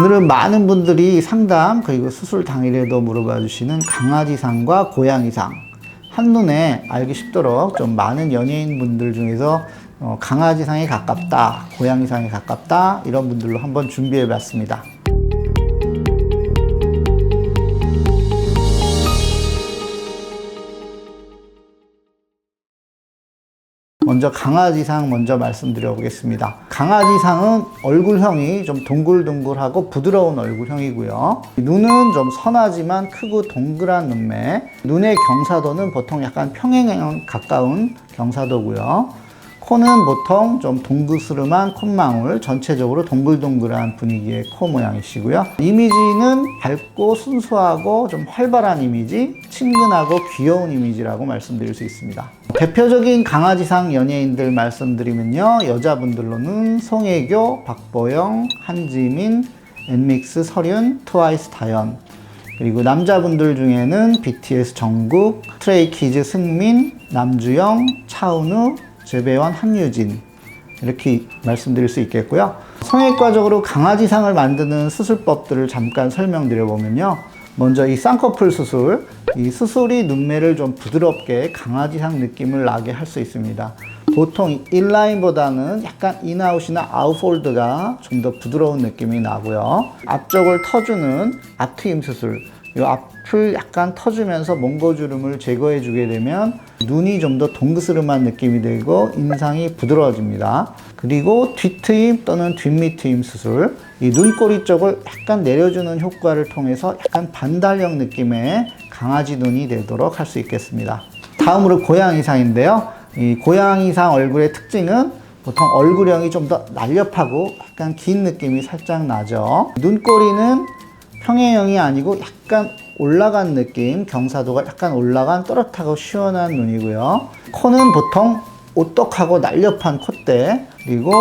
오늘은 많은 분들이 상담 그리고 수술 당일에도 물어봐 주시는 강아지상과 고양이상 한눈에 알기 쉽도록 좀 많은 연예인 분들 중에서 어, 강아지상에 가깝다, 고양이상에 가깝다 이런 분들로 한번 준비해 봤습니다. 먼저 강아지상 먼저 말씀드려 보겠습니다. 강아지상은 얼굴형이 좀 동글동글하고 부드러운 얼굴형이고요. 눈은 좀 선하지만 크고 동그란 눈매. 눈의 경사도는 보통 약간 평행형 가까운 경사도고요. 코는 보통 좀 동그스름한 콧망울, 전체적으로 동글동글한 분위기의 코 모양이시고요. 이미지는 밝고 순수하고 좀 활발한 이미지, 친근하고 귀여운 이미지라고 말씀드릴 수 있습니다. 대표적인 강아지상 연예인들 말씀드리면요. 여자분들로는 송혜교, 박보영, 한지민, 엔믹스 설윤, 트와이스 다현, 그리고 남자분들 중에는 BTS 정국, 트레이키즈 승민, 남주영, 차은우, 재배원 한유진 이렇게 말씀드릴 수 있겠고요. 성형외과적으로 강아지상을 만드는 수술법들을 잠깐 설명드려 보면요. 먼저 이 쌍꺼풀 수술, 이 수술이 눈매를 좀 부드럽게 강아지상 느낌을 나게 할 수 있습니다. 보통 인라인보다는 약간 인아웃이나 아웃폴드가 좀 더 부드러운 느낌이 나고요. 앞쪽을 터주는 앞트임 수술, 이 앞을 약간 터주면서 몽고주름을 제거해 주게 되면 눈이 좀 더 동그스름한 느낌이 들고 인상이 부드러워집니다. 그리고 뒤트임 또는 뒷밑트임 수술, 이 눈꼬리 쪽을 약간 내려주는 효과를 통해서 약간 반달형 느낌의 강아지 눈이 되도록 할 수 있겠습니다. 다음으로 고양이상인데요. 이 고양이상 얼굴의 특징은 보통 얼굴형이 좀 더 날렵하고 약간 긴 느낌이 살짝 나죠. 눈꼬리는 평행형이 아니고 약간 올라간 느낌, 경사도가 약간 올라간 또렷하고 시원한 눈이고요. 코는 보통 오똑하고 날렵한 콧대, 그리고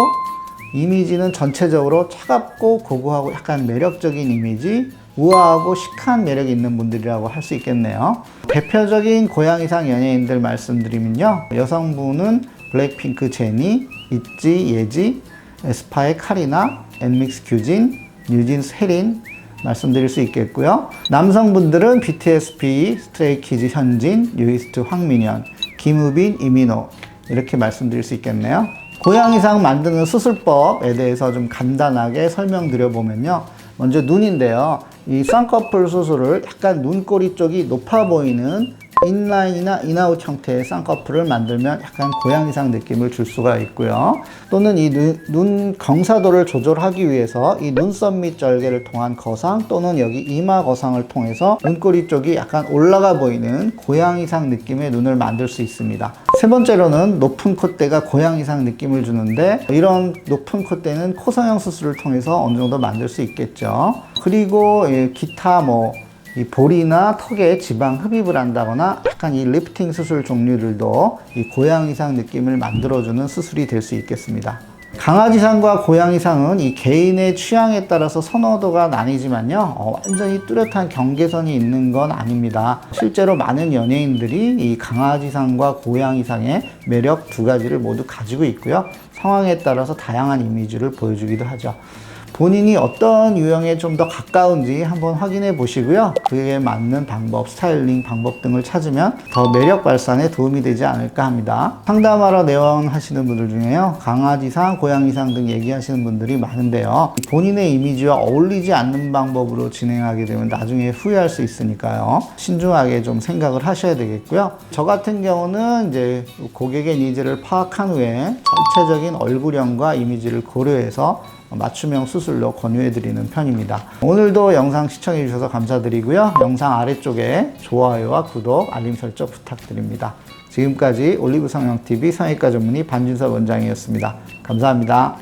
이미지는 전체적으로 차갑고 고고하고 약간 매력적인 이미지, 우아하고 시크한 매력이 있는 분들이라고 할 수 있겠네요. 대표적인 고양이상 연예인들 말씀드리면요. 여성분은 블랙핑크 제니, 있지 예지, 에스파의 카리나, 엔믹스 규진, 뉴진스 혜린, 말씀드릴 수 있겠고요. 남성분들은 BTSP, 스트레이키즈 현진, 유이스트 황민현, 김우빈, 이민호 이렇게 말씀드릴 수 있겠네요. 고양이상 만드는 수술법에 대해서 좀 간단하게 설명드려 보면요. 먼저 눈인데요. 이 쌍꺼풀 수술을 약간 눈꼬리 쪽이 높아 보이는 인라인이나 인아웃 형태의 쌍꺼풀을 만들면 약간 고양이상 느낌을 줄 수가 있고요. 또는 이 눈 경사도를 조절하기 위해서 이 눈썹 밑 절개를 통한 거상 또는 여기 이마 거상을 통해서 눈꼬리 쪽이 약간 올라가 보이는 고양이상 느낌의 눈을 만들 수 있습니다. 세 번째로는 높은 콧대가 고양이상 느낌을 주는데 이런 높은 콧대는 코 성형 수술을 통해서 어느 정도 만들 수 있겠죠. 그리고 기타 뭐 이 볼이나 턱에 지방 흡입을 한다거나 약간 이 리프팅 수술 종류들도 이 고양이상 느낌을 만들어주는 수술이 될 수 있겠습니다. 강아지상과 고양이상은 이 개인의 취향에 따라서 선호도가 나뉘지만요, 어, 완전히 뚜렷한 경계선이 있는 건 아닙니다. 실제로 많은 연예인들이 이 강아지상과 고양이상의 매력 두 가지를 모두 가지고 있고요. 상황에 따라서 다양한 이미지를 보여주기도 하죠. 본인이 어떤 유형에 좀 더 가까운지 한번 확인해 보시고요. 그에 맞는 방법, 스타일링 방법 등을 찾으면 더 매력 발산에 도움이 되지 않을까 합니다. 상담하러 내원하시는 분들 중에요. 강아지상, 고양이상 등 얘기하시는 분들이 많은데요. 본인의 이미지와 어울리지 않는 방법으로 진행하게 되면 나중에 후회할 수 있으니까요. 신중하게 좀 생각을 하셔야 되겠고요. 저 같은 경우는 이제 고객의 니즈를 파악한 후에 전체적인 얼굴형과 이미지를 고려해서 맞춤형 수술 로 권유해드리는 편입니다. 오늘도 영상 시청해주셔서 감사드리고요. 영상 아래쪽에 좋아요와 구독, 알림 설정 부탁드립니다. 지금까지 올리브 성형TV 성형외과 전문의 반준섭 원장이었습니다. 감사합니다.